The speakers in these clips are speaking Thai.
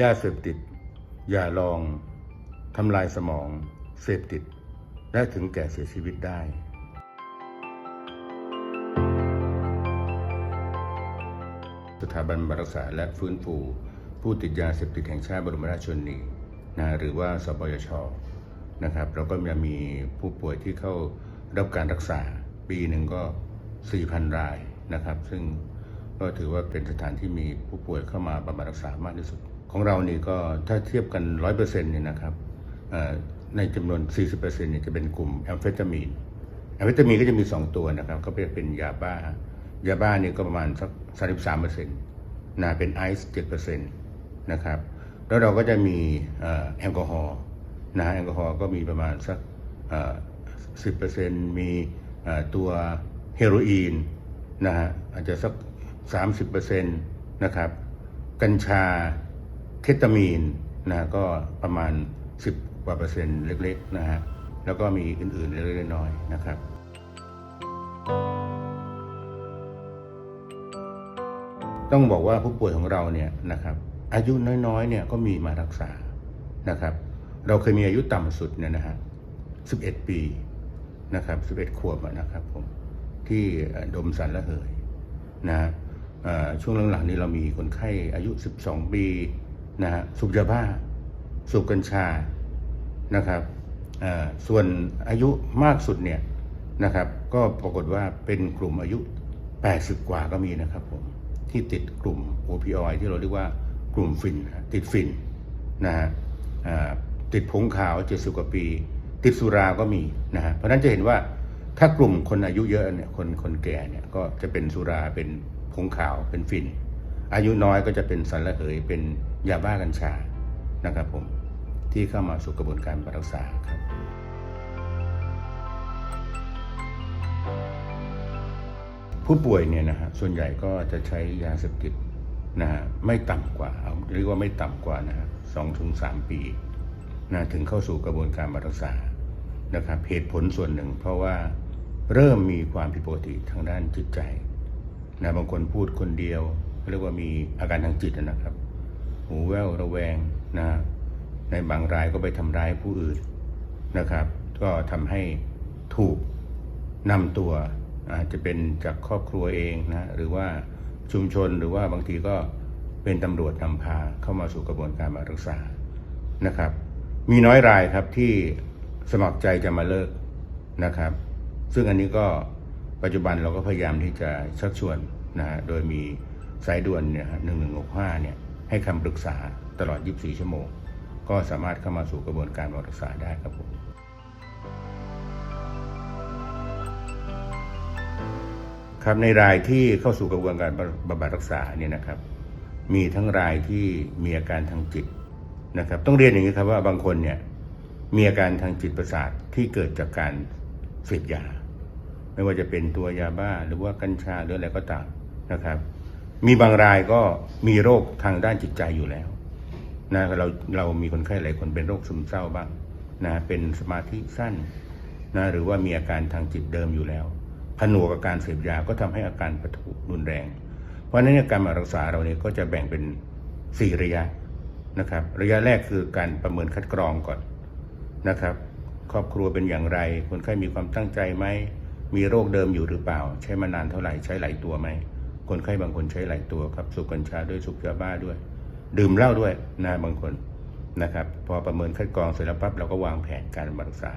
ยาเสพติด อย่าลองทำลายสมอง เสพติด และถึงแก่เสียชีวิตได้สถาบันบรักษาและฟื้นฟู ผู้ติดยาเสพติดแห่งชาติบรมราชชนนีนะหรือว่าสปยชนะครับเราก็จะมีผู้ป่วยที่เข้ารับการรักษาปีหนึ่งก็ 4,000 รายนะครับ ซึ่งก็ถือว่าเป็นสถานที่มีผู้ป่วยเข้ามาบำบัดรักษามากที่สุด ของเรานี่ก็ถ้าเทียบกัน 100%เนี่ยนะครับในจำนวน 40%เนี่ยจะเป็นกลุ่มแอมเฟตามีนแอมเฟตามีนก็จะมี 2 ตัวนะครับ ก็เป็นยาบ้ายาบ้านี่ก็ประมาณสัก33%นะเป็นไอซ์7%นะครับแล้วเราก็จะมีแอลกอฮอล์นะแอลกอฮอล์ก็มีประมาณสักเอ่อ10%มีเอ่อตัวเฮโรอีนนะฮะอาจจะสัก30%นะครับ กัญชา เคตามีนนะก็ประมาณ 10กว่าเปอร์เซ็นต์เล็กๆนะฮะแล้วก็มีอื่นๆเล็กๆน้อยๆนะครับต้องบอกว่าผู้ป่วยของเราเนี่ยนะครับอายุน้อยๆเนี่ยก็มีมารักษานะครับ เราเคยมีอายุต่ำสุดเนี่ยนะฮะ11ปีนะครับ11ขวบนะครับผมที่ดมสารละเหยนะฮะช่วงหลังๆนี้เรามีคนไข้อายุ 12 ปี นะฮะสูบยาบ้า สูบกัญชานะครับส่วนอายุมากสุดเนี่ยนะครับก็ปรากฏว่าเป็นกลุ่มอายุ 80 กว่าก็มีนะครับผมที่ติดกลุ่ม OPOI ที่เราเรียกว่ากลุ่มฟินติดฟินนะฮะติดผงขาว70กว่าปี ติดสุราก็มีนะฮะเพราะฉะนั้นจะเห็นว่าถ้ากลุ่มคนอายุเยอะเนี่ยคนคนแก่เนี่ยก็จะเป็นสุราเป็นผงขาวเป็นฟิน อายุน้อยก็จะเป็นสารระเหยเป็น ยาบ้ากัญชานะครับผมที่เข้ามาสู่กระบวนการรักษาครับผู้ป่วยเนี่ยนะฮะส่วนใหญ่ก็จะใช้ยาเสพติดนะฮะไม่ต่ำกว่าเรียกว่าไม่ต่ำกว่านะฮะสองถึงสามปีนะถึงเข้าสู่กระบวนการรักษานะครับเหตุผลส่วนหนึ่ง เพราะว่าเริ่มมีความผิดปกติทางด้านจิตใจนะบางคนพูดคนเดียวเรียกว่ามีอาการทางจิตนะครับ หูแว่วระแวงนะในบางรายก็ไปทำร้ายผู้อื่นนะครับ ก็ทำให้ถูกนำตัวอาจจะเป็นจากครอบครัวเองนะหรือว่าชุมชนหรือว่าบางทีก็เป็นตำรวจนำพาเข้ามาสู่กระบวนการมารักษานะครับ มีน้อยรายครับที่สมัครใจจะมาเลิกนะครับ ซึ่งอันนี้ก็ปัจจุบันเราก็พยายามที่จะชักชวนนะฮะโดยมีสายด่วนเนี่ยหนึ่งหนึ่งหกห้าเนี่ย ให้คำปรึกษาตลอด 24 ชั่วโมง ก็สามารถเข้ามาสู่กระบวนการบำรักษาได้ครับผมครับในรายที่เข้าสู่กระบวนการบำบัดรักษาเนี่ยนะครับ มีทั้งรายที่มีอาการทางจิตนะครับ ต้องเรียนอย่างนี้ครับว่าบางคนเนี่ยมีอาการทางจิตประสาทที่เกิดจากการเสพยา ไม่ว่าจะเป็นตัวยาบ้าหรือว่ากัญชาหรืออะไรก็ตามนะครับ มีบางรายก็มีโรคทางด้านจิตใจอยู่แล้วนะเราเรามีคนไข้หลายคนเป็นโรคซึมเศร้าบ้างนะเป็นสมาธิสั้นนะหรือว่ามีอาการทางจิตเดิมอยู่แล้วผนวกกับการเสพยาก็ทำให้อาการปะทุรุนแรง เพราะฉะนั้นการมารักษาเราเนี่ยก็จะแบ่งเป็น4ระยะนะครับ ระยะแรกคือการประเมินคัดกรองก่อนนะครับ ครอบครัวเป็นอย่างไร คนไข้มีความตั้งใจไหมมีโรคเดิมอยู่หรือเปล่า ใช้มานานเท่าไหร่ใช้หลายตัวไหม คนไข้บางคนใช้หลายตัวครับสูบกัญชาด้วยสูบยาบ้าด้วย ดื่มเหล้าด้วยนะบางคนนะครับ พอประเมินคัดกรองเสร็จแล้วปั๊บเราก็วางแผนการรักษา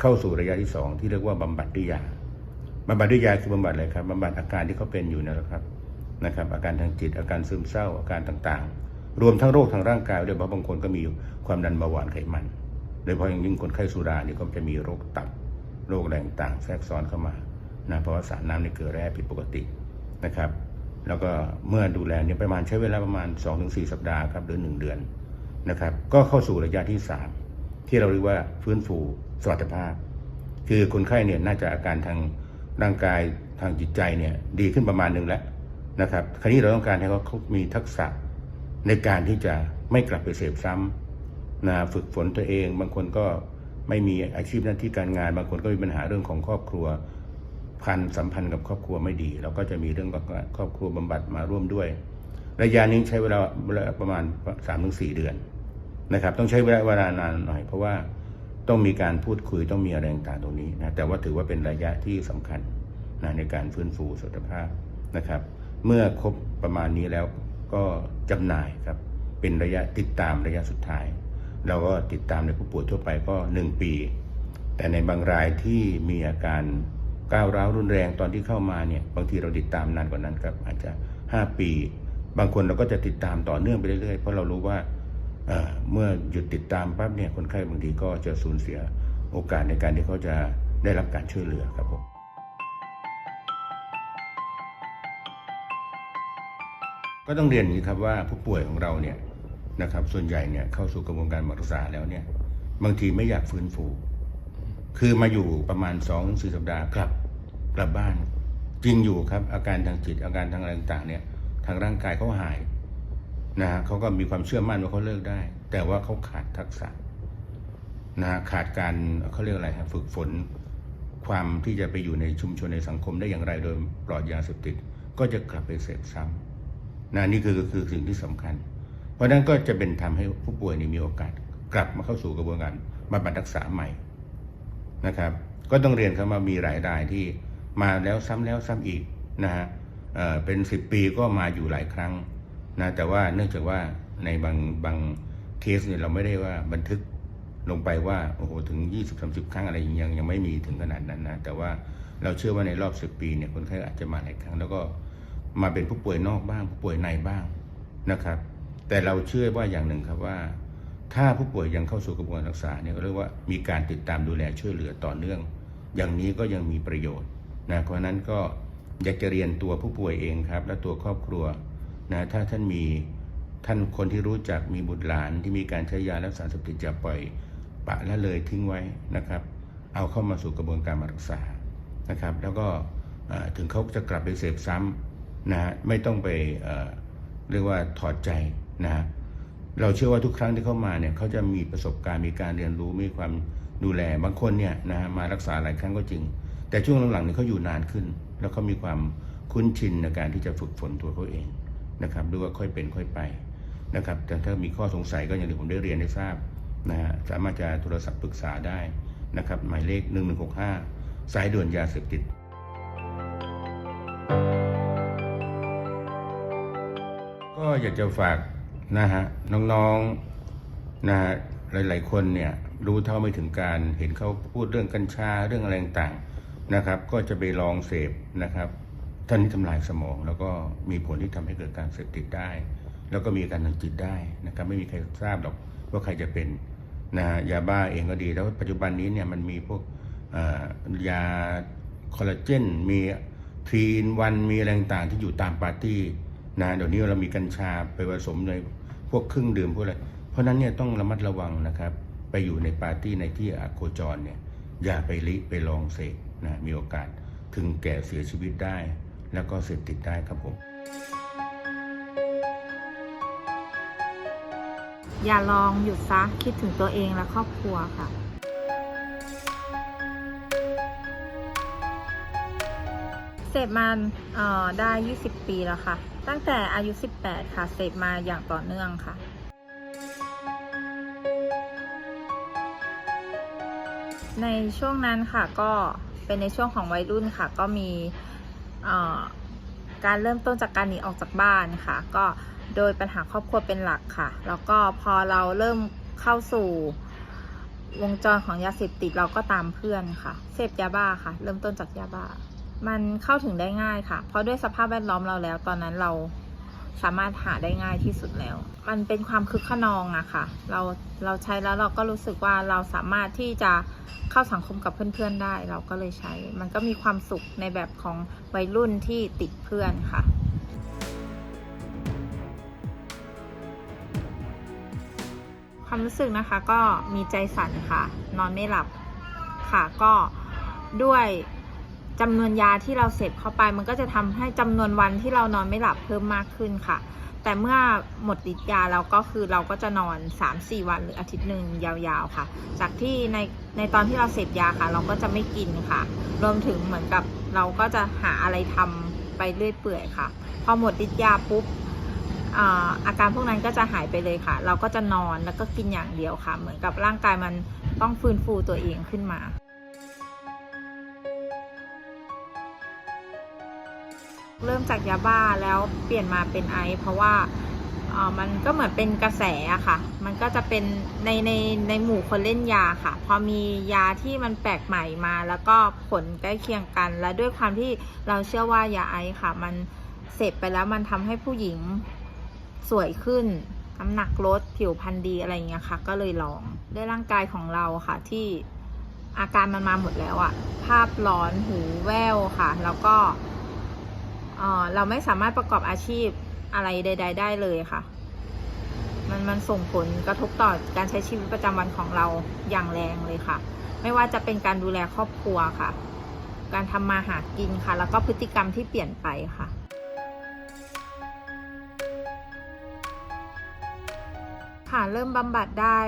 เข้าสู่ระยะที่สองที่เรียกว่าบำบัดด้วยยาบำบัดด้วยยาคือบำบัดอะไรครับบำบัดอาการที่เขาเป็นอยู่นะครับนะครับ อาการทางจิตอาการซึมเศร้าอาการต่างๆ รวมทั้งโรคทางร่างกายด้วยเพราะบางคนก็มีความดันเบาหวานไขมันโดยเฉพาะอย่างยิ่งคนไข้สุราเนี่ยก็จะมีโรคตับโรคอะไรต่างแทรกซ้อนเข้ามานะเพราะว่าสารน้ำในเกลือแร่ผิดปกตินะครับ แล้วก็เมื่อดูแลเนี่ยประมาณใช้เวลาประมาณ 2-4 สัปดาห์ครับหรือ 1 เดือนนะครับ ก็เข้าสู่ระยะที่ 3 ที่เราเรียกว่าฟื้นฟูสมรรถภาพ คือคนไข้เนี่ยน่าจะอาการทางร่างกายทางจิตใจเนี่ยดีขึ้นประมาณหนึ่งแล้วนะครับ คราวนี้เราต้องการให้เขาเขามีทักษะในการที่จะไม่กลับไปเสพซ้ำนะฝึกฝนตัวเอง บางคนก็ไม่มีอาชีพหน้าที่การงาน บางคนก็มีปัญหาเรื่องของครอบครัว พันสัมพันธ์กับครอบครัวไม่ดี เราก็จะมีเรื่องของครอบครัวบำบัดมาร่วมด้วยระยะนี้ใช้เวลาประมาณสามถึงสี่เดือนนะครับ ต้องใช้เวลาเวลานานหน่อย เพราะว่าต้องมีการพูดคุยต้องมีอะไรต่างๆตรงนี้นะแต่ว่าถือว่าเป็นระยะที่สำคัญนะในการฟื้นฟูสุขภาพนะครับ เมื่อครบประมาณนี้แล้วก็จำหน่ายครับเป็นระยะติดตามระยะสุดท้าย เราก็ติดตามในผู้ป่วยทั่วไปก็ 1 ปี แต่ในบางรายที่มีอาการ ก้าวร้าวรุนแรงตอนที่เข้ามาเนี่ยบางทีเราติดตามนานกว่านั้นครับอาจจะ 5 ปี บางคนเราก็จะติดตามต่อเนื่องไปเรื่อยๆ เพราะเรารู้ว่าเมื่อหยุดติดตามปั๊บเนี่ยคนไข้บางทีก็จะสูญเสียโอกาสในการที่เขาจะได้รับการช่วยเหลือครับผมก็ต้องเรียนอย่างนี้ครับว่าผู้ป่วยของเราเนี่ยนะครับส่วนใหญ่เนี่ยเข้าสู่กระบวนการรักษาแล้วเนี่ยบางทีไม่อยากฟื้นฟู คือมาอยู่ประมาณสองสี่สัปดาห์กลับกลับบ้าน จริงอยู่ครับ อาการทางจิตอาการทางอะไรต่างๆเนี่ย ทางร่างกายเขาหายนะฮะเขาก็มีความเชื่อมั่นว่าเขาเลิกได้ แต่ว่าเขาขาดทักษะนะขาดการเขาเรียกอะไรฮะฝึกฝนความที่จะไปอยู่ในชุมชนในสังคมได้อย่างไรโดยปลอดยาเสพติด ก็จะกลับไปเสพซ้ำนะนี่คือคือสิ่งที่สำคัญ เพราะฉะนั้นก็จะเป็นทำให้ผู้ป่วยนี่มีโอกาส กลับมาเข้าสู่กระบวนการบำบัดรักษาใหม่ นะครับ ก็ต้องเรียนครับว่ามีหลายรายที่มาแล้วซ้ำแล้วซ้ำอีกนะฮะเอ่อเป็นสิบปีก็มาอยู่หลายครั้งนะแต่ว่าเนื่องจากว่าในบางบางเคสเนี่ยเราไม่ได้ว่าบันทึกลงไปว่าโอ้โหถึง 20 30 ครั้งอะไรยังยังไม่มีถึงขนาดนั้นนะแต่ว่าเราเชื่อว่าในรอบ 10 ปีเนี่ยคนไข้อาจจะมาหลายครั้ง แล้วก็มาเป็นผู้ป่วยนอกบ้างผู้ป่วยในบ้างนะครับ แต่เราเชื่อว่าอย่างหนึ่งครับว่า ถ้าผู้ป่วยยังเข้าสู่กระบวนการรักษาเนี่ยก็เรียกว่ามีการติดตามดูแลช่วยเหลือต่อเนื่อง อย่างนี้ก็ยังมีประโยชน์นะเพราะนั้นก็อยากจะเรียนตัวผู้ป่วยเองครับ และตัวครอบครัวนะถ้าท่านมีท่านคนที่รู้จักมีบุตรหลานที่มีการใช้ยาและสารเสพติดอย่าปล่อยปะละเลยทิ้งไว้นะครับ เอาเข้ามาสู่กระบวนการมารักษานะครับ แล้วก็ถึงเขาจะกลับไปเสพซ้ำนะไม่ต้องไปเรียกว่าถอดใจนะ เราเชื่อว่าทุกครั้งที่เข้ามาเนี่ยเขาจะมีประสบการณ์มีการเรียนรู้มีความดูแลบางคนเนี่ยนะฮะมารักษาหลายครั้งก็จริง แต่ช่วงหลังๆเนี่ยเขาอยู่นานขึ้น แล้วเขามีความคุ้นชินในการที่จะฝึกฝนตัวเขาเองนะครับหรือว่าค่อยเป็นค่อยไปนะครับแต่ถ้ามีข้อสงสัยก็อย่างที่ผมได้เรียนได้ทราบนะฮะสามารถจะโทรศัพท์ปรึกษาได้นะครับหมายเลข 1165 สายด่วนยาเสพติดก็อยากจะฝาก นะฮะน้องๆนะฮะหลาย ๆ คนเนี่ยรู้เท่าไม่ถึงการเห็นเขาพูดเรื่องกัญชาเรื่องอะไรต่างๆนะครับ ก็จะไปลองเสพนะครับท่านนี้ทำลายสมอง แล้วก็มีผลที่ทำให้เกิดการเสพติดได้ แล้วก็มีการทางจิตได้นะครับไม่มีใครทราบหรอกว่าใครจะเป็นนะฮะยาบ้าเองก็ดีแล้วปัจจุบันนี้เนี่ยมันมีพวกยาคอลลาเจนมีทรีนวันมีอะไรต่างๆที่อยู่ตามปาร์ตี้นะเดี๋ยวนี้เรามีกัญชาไปผสมใน พวกเครื่องดื่มพวกอะไรเพราะนั้นเนี่ยต้องระมัดระวังนะครับ ไปอยู่ในปาร์ตี้ในที่อโคจรเนี่ยอย่าไปลิไปลองเสพนะมีโอกาสถึงแก่เสียชีวิตได้ แล้วก็เสพติดได้ครับผม อย่าลองหยุดซะคิดถึงตัวเองและครอบครัวค่ะเสพมาเอ่อได้ 20 ปีแล้วค่ะ ตั้งแต่อายุ 18 ค่ะ เสพมาอย่างต่อเนื่องค่ะ ในช่วงนั้นค่ะก็เป็นในช่วงของวัยรุ่นค่ะ ก็มีการเริ่มต้นจากการหนีออกจากบ้านค่ะ ก็โดยปัญหาครอบครัวเป็นหลักค่ะ แล้วก็พอเราเริ่มเข้าสู่วงจรของยาเสพติดเราก็ตามเพื่อนค่ะ เสพยาบ้าค่ะ เริ่มต้นจากยาบ้า มันเข้าถึงได้ง่ายค่ะ เพราะด้วยสภาพแวดล้อมเราแล้ว ตอนนั้นเราสามารถหาได้ง่ายที่สุดแล้ว มันเป็นความคึกขนองอะค่ะ เราเราใช้แล้วเราก็รู้สึกว่าเราสามารถที่จะเข้าสังคมกับเพื่อนๆได้ เราก็เลยใช้ มันก็มีความสุขในแบบของวัยรุ่นที่ติดเพื่อนค่ะความรู้สึกนะคะก็มีใจสั่นค่ะ นอนไม่หลับค่ะก็ด้วย จำนวนยาที่เราเสพเข้าไป มันก็จะทำให้จำนวนวันที่เรานอนไม่หลับเพิ่มมากขึ้นค่ะ แต่เมื่อหมดฤทธิ์ยาเราก็คือเราก็จะนอน 3-4 วันหรืออาทิตย์หนึ่งยาวๆค่ะ จากที่ในในตอนที่เราเสพยาค่ะ เราก็จะไม่กินค่ะ รวมถึงเหมือนกับเราก็จะหาอะไรทำไปเรื่อยเปื่อยค่ะ พอหมดฤทธิ์ยาปุ๊บอาการพวกนั้นก็จะหายไปเลยค่ะ เราก็จะนอนแล้วก็กินอย่างเดียวค่ะ เหมือนกับร่างกายมันต้องฟื้นฟูตัวเองขึ้นมา เริ่มจากยาบ้าแล้วเปลี่ยนมาเป็นไอซ์เพราะว่าเอ่อมันก็เหมือนเป็นกระแสอะค่ะ มันก็จะเป็นในในในหมู่คนเล่นยาค่ะ พอมียาที่มันแปลกใหม่มา แล้วก็ผลใกล้เคียงกัน และด้วยความที่เราเชื่อว่ายาไอซ์ค่ะ มันเสพไปแล้วมันทำให้ผู้หญิงสวยขึ้นน้ำหนักลดผิวพรรณดีอะไรอย่างเงี้ยค่ะ ก็เลยลองด้วยร่างกายของเราค่ะ ที่อาการมันมาหมดแล้วอะภาพหลอนหูแว่วค่ะ แล้วก็ เราไม่สามารถประกอบอาชีพอะไรใด ๆ ได้เลยค่ะ มันมันส่งผลกระทบต่อการใช้ชีวิตประจำวันของเราอย่างแรงเลยค่ะ ไม่ว่าจะเป็นการดูแลครอบครัวค่ะ การทำมาหากินค่ะ แล้วก็พฤติกรรมที่เปลี่ยนไปค่ะค่ะเริ่มบำบัดได้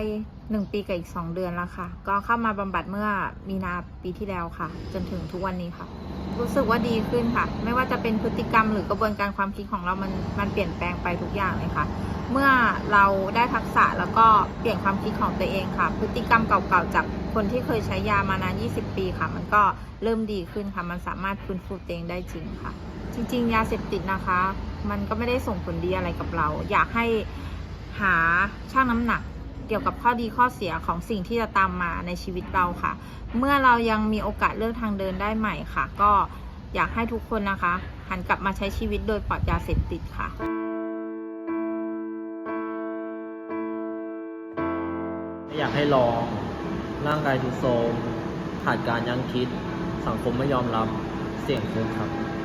หนึ่งปีกับอีกสองเดือนแล้วค่ะ ก็เข้ามาบำบัดเมื่อมีนาปีที่แล้วค่ะ จนถึงทุกวันนี้ค่ะ รู้สึกว่าดีขึ้นค่ะ ไม่ว่าจะเป็นพฤติกรรมหรือกระบวนการความคิดของเรามันมันเปลี่ยนแปลงไปทุกอย่างเลยค่ะ เมื่อเราได้ทักษะแล้วก็เปลี่ยนความคิดของตัวเองค่ะ พฤติกรรมเก่าๆจากคนที่เคยใช้ยามานาน 20 ปีค่ะ มันก็เริ่มดีขึ้นค่ะ มันสามารถฟื้นฟูตัวเองได้จริงค่ะ จริง ๆ ยาเสพติดนะคะ มันก็ไม่ได้ส่งผลดีอะไรกับเรา อยากให้หาช่างน้ำหนัก เกี่ยวกับข้อดีข้อเสียของสิ่งที่จะตามมาในชีวิตเราค่ะ เมื่อเรายังมีโอกาสเลือกทางเดินได้ใหม่ค่ะ ก็อยากให้ทุกคนนะคะ หันกลับมาใช้ชีวิตโดยปลอดยาเสพติดค่ะอยากให้ลองร่างกายทุโทรมขาดการยั้งคิด สังคมไม่ยอมรับเสี่ยงคุกครับ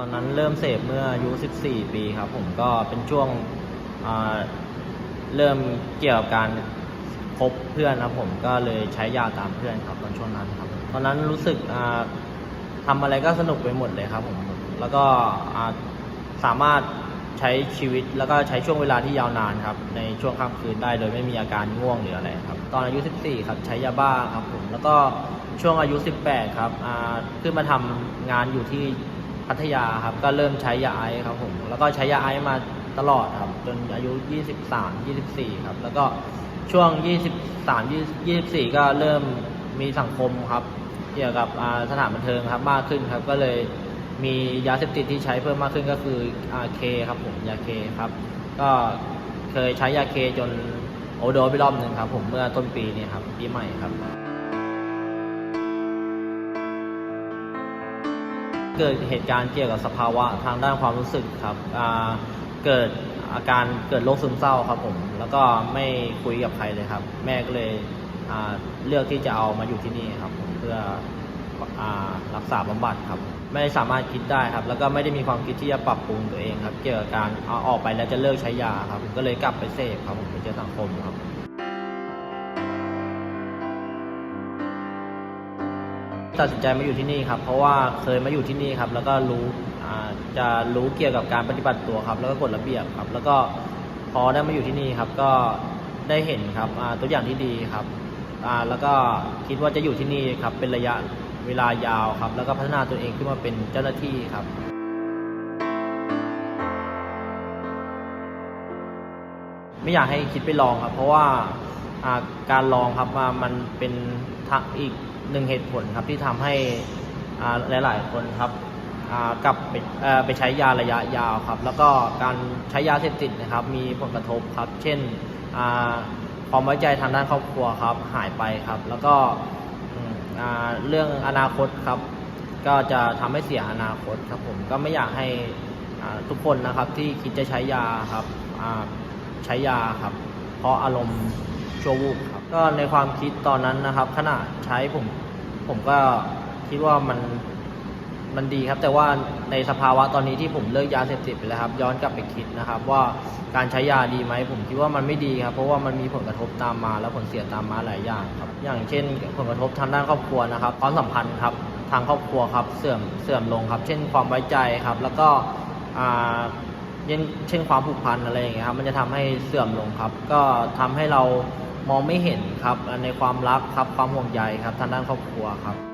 อนนั้นเริ่มเสพเมื่ออายุ 14 ปีครับ ผมก็เป็นช่วงเริ่มเกี่ยวกับการคบเพื่อนครับผมก็เลยใช้ยาตามเพื่อนครับตอนช่วงนั้นครับ ตอนนั้นรู้สึกอ่าทำอะไรก็สนุกไปหมดเลยครับผมแล้วก็สามารถใช้ชีวิตแล้วก็ใช้ช่วงเวลาที่ยาวนานครับ ในช่วงค่ำคืนได้โดยไม่มีอาการง่วงหรืออะไรครับ ตอนอายุ 14 ครับใช้ยาบ้าครับผมแล้วก็ช่วงอายุ 18 ครับขึ้นมาทำงานอยู่ที่ พัทยาครับ ก็เริ่มใช้ยาไอซ์ครับผม แล้วก็ใช้ยาไอซ์มาตลอดครับ จนอายุ 23 24 ครับ แล้วก็ช่วง 23 24 ก็เริ่มมีสังคมครับ เกี่ยวกับสถานบันเทิงครับมากขึ้นครับ ก็เลยมียาเสพติดที่ใช้เพิ่มมากขึ้นก็คืออาเคครับผมยาเคครับ ก็เคยใช้ยาเคจนโอเวอร์โดไปรอบหนึ่งครับ ผมเมื่อต้นปีนี้ครับปีใหม่ครับ เกิดเหตุการณ์เกี่ยวกับสภาวะทางด้านความรู้สึกครับเกิดอาการเกิดโรคซึมเศร้าครับผม แล้วก็ไม่คุยกับใครเลยครับ แม่ก็เลยเลือกที่จะเอามาอยู่ที่นี่ครับ เพื่ออรักษาบำบัดครับ ไม่สามารถคิดได้ครับ แล้วก็ไม่ได้มีความคิดที่จะปรับปรุงตัวเองครับ เกี่ยวกับการเอาออกไปแล้วจะเลิกใช้ยาครับ ก็เลยกลับไปเสพครับผมไปเจอสังคมครับ ตัดสินใจมาอยู่ที่นี่ครับ เพราะว่าเคยมาอยู่ที่นี่ครับ แล้วก็รู้จะรู้เกี่ยวกับการปฏิบัติตัวครับ แล้วก็กฎระเบียบครับ แล้วก็พอได้มาอยู่ที่นี่ครับ ก็ได้เห็นครับตัวอย่างที่ดีครับแล้วก็คิดว่าจะอยู่ที่นี่ครับ เป็นระยะเวลายาวครับ แล้วก็พัฒนาตัวเองขึ้นมาเป็นเจ้าหน้าที่ครับไม่อยากให้คิดไปลองครับ เพราะว่าการลองครับมันเป็นทางอีก หนึ่งเหตุผลครับที่ทำให้หลาย ๆ คนครับกลับไปไปใช้ยาระยะยาวครับ แล้วก็การใช้ยาเสพติดนะครับ มีผลกระทบครับ เช่นความไว้ใจทางด้านครอบครัวครับ หายไปครับ แล้วก็เรื่องอนาคตครับ ก็จะทำให้เสียอนาคตครับผมก็ไม่อยากให้ทุกคนนะครับที่คิดจะใช้ยาครับใช้ยาครับ เพราะอารมณ์ชั่ววูบครับ ก็ในความคิดตอนนั้นนะครับขณะใช้ผม ผมก็คิดว่ามันมันดีครับ แต่ว่าในสภาวะตอนนี้ที่ผมเลิกยาเสพติดไปแล้วครับ ย้อนกลับไปคิดนะครับ ว่าการใช้ยาดีไหมผมคิดว่ามันไม่ดีครับ เพราะว่ามันมีผลกระทบตามมา และผลเสียตามมาหลายอย่างครับ อย่างเช่น ผลกระทบทางด้านครอบครัวนะครับความสัมพันธ์ครับทางครอบครัวครับเสื่อมเสื่อมลงครับ เช่นความไว้ใจครับ แล้วก็อ่าเช่นเช่นความผูกพันอะไรอย่างเงี้ยครับ มันจะทำให้เสื่อมลงครับ ก็ทำให้เรา มองไม่เห็นครับในความรักครับความห่วงใยครับทางด้านครอบครัวครับ